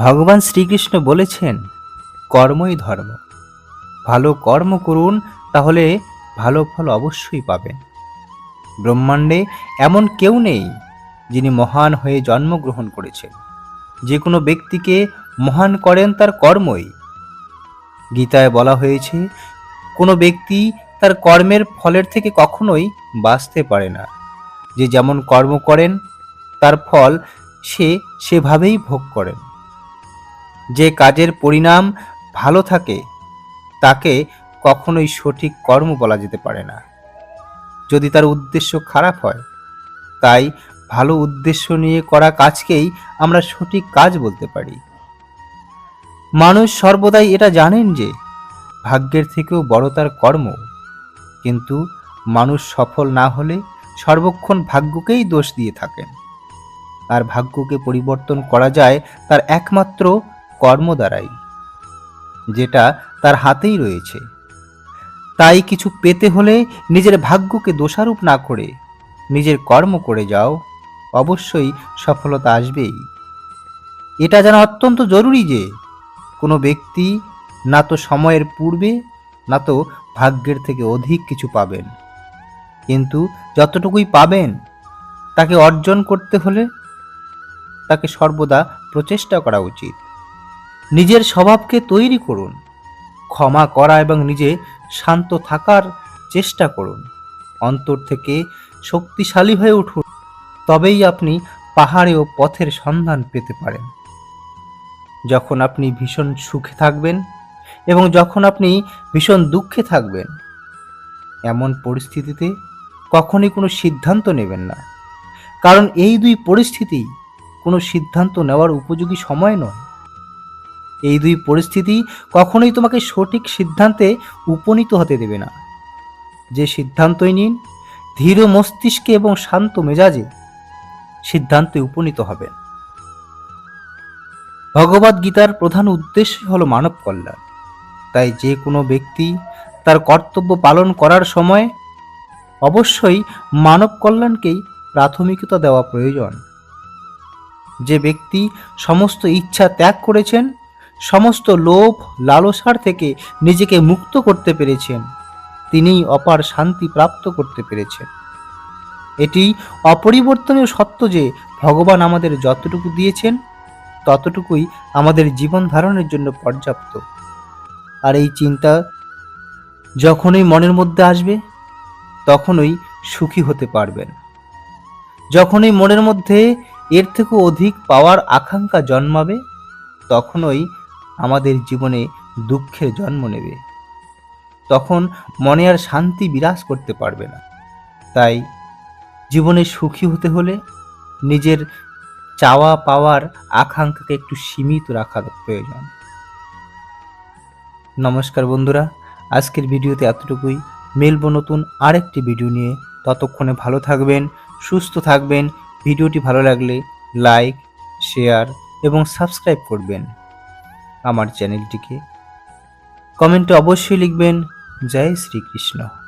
ভগবান শ্রীকৃষ্ণ বলেছেন, কর্মই ধর্ম। ভালো কর্ম করুন, তাহলে ভালো ফল অবশ্যই পাবেন। ব্রহ্মাণ্ডে এমন কেউ নেই, যিনি মহান হয়ে জন্মগ্রহণ করেছেন। যে কোনো ব্যক্তিকে মহান করেন তার কর্মই। গীতায় বলা হয়েছে, কোনো ব্যক্তি তার কর্মের ফলের থেকে কখনোই বাঁচতে পারে না। যে যেমন কর্ম করেন, তার ফল সে সেভাবেই ভোগ করেন। যে কাজের পরিণাম ভালো থাকে, তাকে কখনোই সঠিক কর্ম বলা যেতে পারে না। যদি তার উদ্দেশ্য খারাপ হয়, তাই ভালো উদ্দেশ্য নিয়ে করা কাজকেই আমরা সঠিক কাজ বলতে পারি। মানুষ সর্বদাই এটা জানেন যে, ভাগ্যের থেকেও বড় তার কর্ম। কিন্তু মানুষ সফল না হলে সর্বক্ষণ ভাগ্যকেই দোষ দিয়ে থাকেন। আর ভাগ্যকে পরিবর্তন করা যায় তার একমাত্র কর্ম দ্বারাই, যেটা তার হাতেই রয়েছে। তাই কিছু পেতে হলে নিজের ভাগ্যকে দোষারোপ না করে নিজের কর্ম করে যাও, অবশ্যই সফলতা আসবেই। এটা জানা অত্যন্ত জরুরি যে কোনো ব্যক্তি না তো সময়ের পূর্বে, না তো ভাগ্যের থেকে অধিক কিছু পাবেন। কিন্তু যতটুকুই পাবেন, তাকে অর্জন করতে হলে তাকে সর্বদা প্রচেষ্টা করা উচিত। নিজের স্বভাবকে তৈরি করুন। ক্ষমা করা এবং নিজে শান্ত থাকার চেষ্টা করুন। অন্তর থেকে শক্তিশালী হয়ে উঠুন। তবেই আপনি পাহাড়ে ও পথের সন্ধান পেতে পারেন। যখন আপনি ভীষণ সুখে থাকবেন এবং যখন আপনি ভীষণ দুঃখে থাকবেন, এমন পরিস্থিতিতে কখনই কোনো সিদ্ধান্ত নেবেন না। কারণ এই দুই পরিস্থিতি কোনো সিদ্ধান্ত নেওয়ার উপযোগী সময় নয়। এই দুই পরিস্থিতি কখনোই তোমাকে সঠিক সিদ্ধান্তে উপনীত হতে দেবে না। যে সিদ্ধান্তই নিন, ধীর মস্তিষ্কে এবং শান্ত মেজাজে সিদ্ধান্তে উপনীত হবেন। ভগবদ গীতার প্রধান উদ্দেশ্য হল মানব কল্যাণ। তাই যে কোনো ব্যক্তি তার কর্তব্য পালন করার সময় অবশ্যই মানব কল্যাণকেই প্রাথমিকতা দেওয়া প্রয়োজন। যে ব্যক্তি সমস্ত ইচ্ছা ত্যাগ করেছেন সমস্ত লোভ, লালসার থেকে নিজেকে মুক্ত করতে পেরেছেন। তিনিই অপার শান্তি প্রাপ্ত করতে পেরেছেন। এটি অপরিবর্তনীয় সত্য যে ভগবান আমাদের যতটুকু দিয়েছেন, ততটুকুই আমাদের জীবন ধারণের জন্য পর্যাপ্ত। আর এই চিন্তা যখনই মনের মধ্যে আসবে, তখনই সুখী হতে পারবেন। যখনই মনের মধ্যে এর থেকেও অধিক পাওয়ার আকাঙ্ক্ষা জন্মাবে, তখনই আমাদের জীবনে দুঃখের জন্ম নেবে। তখন মনে আর শান্তি বিরাজ করতে পারবে না। তাই জীবনে সুখী হতে হলে নিজের চাওয়া পাওয়ার আকাঙ্ক্ষাকে একটু সীমিত রাখার প্রয়োজন। নমস্কার বন্ধুরা, আজকের ভিডিওতে এতটুকুই। মেলবো নতুন আরেকটি ভিডিও নিয়ে। ততক্ষণে ভালো থাকবেন, সুস্থ থাকবেন। ভিডিওটি ভালো লাগলে লাইক, শেয়ার এবং সাবস্ক্রাইব করবেন। আমার চ্যানেলটিকে। কমেন্টে অবশ্যই লিখবেন জয় শ্রীকৃষ্ণ।